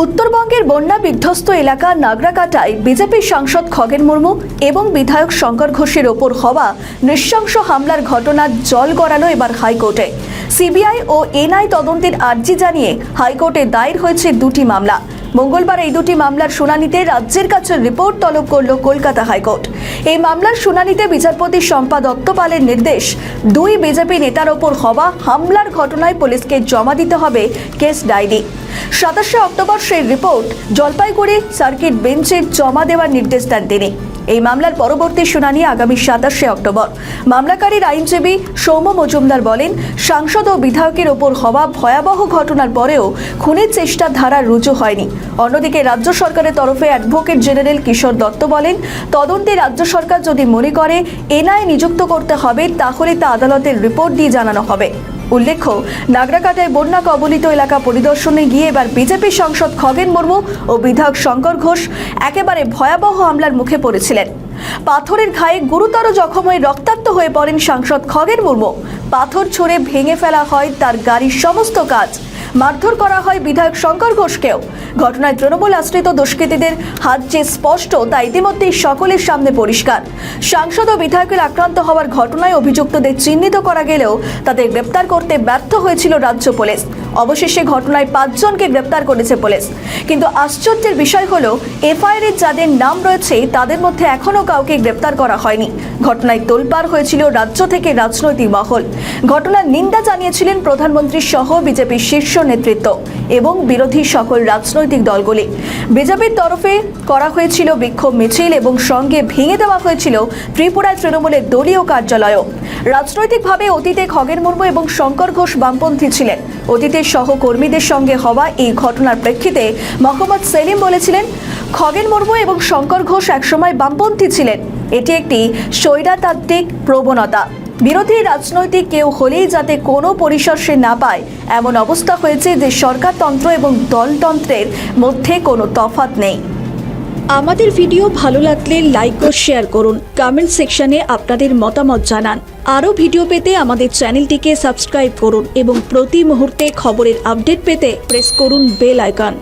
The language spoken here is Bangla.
উত্তরবঙ্গের বন্যা বিধ্বস্ত এলাকা নাগরাকাটায় বিজেপি সাংসদ খগেন মুর্মু এবং বিধায়ক শঙ্কর ঘোষের ওপর হওয়া নৃশংস হামলার ঘটনা জল গড়ালো এবার হাইকোর্টে। সিবিআই ও এনআই তদন্তের আর্জি জানিয়ে হাইকোর্টে দায়ের হয়েছে দুটি মামলা। মঙ্গলবার এই দুটি মামলার শুনানিতে রাজ্যের কাছে রিপোর্ট তলব করল কলকাতা হাইকোর্ট। এই মামলার শুনানিতে বিচারপতি শম্পা দত্তপালের নির্দেশ। দুই বিজেপি নেতার ওপর হওয়া হামলার ঘটনায় পুলিশকে জমা দিতে হবে কেস ডায়েরি। সাতাশে অক্টোবর সেই রিপোর্ট। জলপাইগুড়ি সার্কিট বেঞ্চে জমা দেওয়ার নির্দেশ দেন তিনি। এই মামলার পরবর্তী শুনানি আগামী সাতাশে অক্টোবর। মামলাকারীর আইনজীবী সৌম্য মজুমদার বলেন, সাংসদ ও বিধায়কের ওপর হওয়া ভয়াবহ ঘটনার পরেও খুনের চেষ্টা ধারা রুজু হয়নি। অন্যদিকে রাজ্য সরকারের তরফে অ্যাডভোকেট জেনারেল কিশোর দত্ত বলেন, তদন্তে রাজ্য সরকার যদি মনে করে এনআই নিযুক্ত করতে হবে, তাহলে তা আদালতের রিপোর্ট দিয়ে জানানো হবে। উল্লেখ্য, নাগরাকাটায় বন্যা কবলিত এলাকা পরিদর্শনে গিয়ে এবার বিজেপি সাংসদ খগেন মুর্মু ও বিধায়ক শঙ্কর ঘোষ একেবারে ভয়াবহ হামলার মুখে পড়েছিলেন। পাথরের ঘায়ে গুরুতর জখম হয়ে রক্তাক্ত হয়ে পড়েন সাংসদ খগেন মুর্মু। পাথর ছড়ে ভেঙে ফেলা হয় তার গাড়ির সমস্ত কাজ। মারধর করা হয় বিধায়ক শঙ্কর ঘোষকেও। ঘটনায় তৃণমূল আশ্রিত দুষ্কৃতীদের হাত যে স্পষ্ট, তা ইতিমধ্যেই সকলের সামনে পরিষ্কার। সাংসদ ও বিধায়কের আক্রান্ত হওয়ার ঘটনায় অভিযুক্তদের চিহ্নিত করা গেলেও তাদের গ্রেপ্তার করতে ব্যর্থ হয়েছিল রাজ্য পুলিশ। অবশেষে ঘটনায় পাঁচজনকে গ্রেপ্তার করেছে পুলিশ। কিন্তু আশ্চর্যের বিষয় হলো, এফআইআর এর যাদের নাম রয়েছে, তাদের মধ্যে এখনও কাউকে গ্রেপ্তার করা হয়নি। ঘটনায় তোলপাড় হয়েছিল রাজ্য থেকে রাজনৈতিক মহল। ঘটনার নিন্দা জানিয়েছিলেন প্রধানমন্ত্রী সহ বিজেপির শীর্ষ নেতৃত্ব এবং বিরোধী সকল রাজনৈতিক দলগুলি। বিজেপির তরফে করা হয়েছিল বিক্ষোভ মিছিল এবং সঙ্গে ভেঙে দেওয়া হয়েছিল ত্রিপুরায় তৃণমূলের দলীয় কার্যালয়ও। রাজনৈতিকভাবে অতীতে খগেন মুর্মু এবং শঙ্কর ঘোষ বামপন্থী ছিলেন। অতীতের সহকর্মীদের সঙ্গে হওয়া এই ঘটনার প্রেক্ষিতে মোহাম্মদ সেলিম বলেছিলেন, খগেন মুর্মু এবং শঙ্কর ঘোষ একসময় বামপন্থী ছিলেন। এটি একটি স্বৈরাতাত্ত্বিক প্রবণতা। বিরোধী রাজনৈতিক কেউ হলেই যাতে কোনো পরিসর না পায়, এমন অবস্থা হয়েছে যে সরকারতন্ত্র এবং দলতন্ত্রের মধ্যে কোনো তফাৎ নেই। আমাদের ভিডিও ভালো লাগলে লাইক ও শেয়ার করুন। কমেন্ট সেকশনে আপনাদের মতামত জানান। আরও ভিডিও পেতে আমাদের চ্যানেলটিকে সাবস্ক্রাইব করুন এবং প্রতি মুহূর্তে খবরের আপডেট পেতে প্রেস করুন বেল আইকন।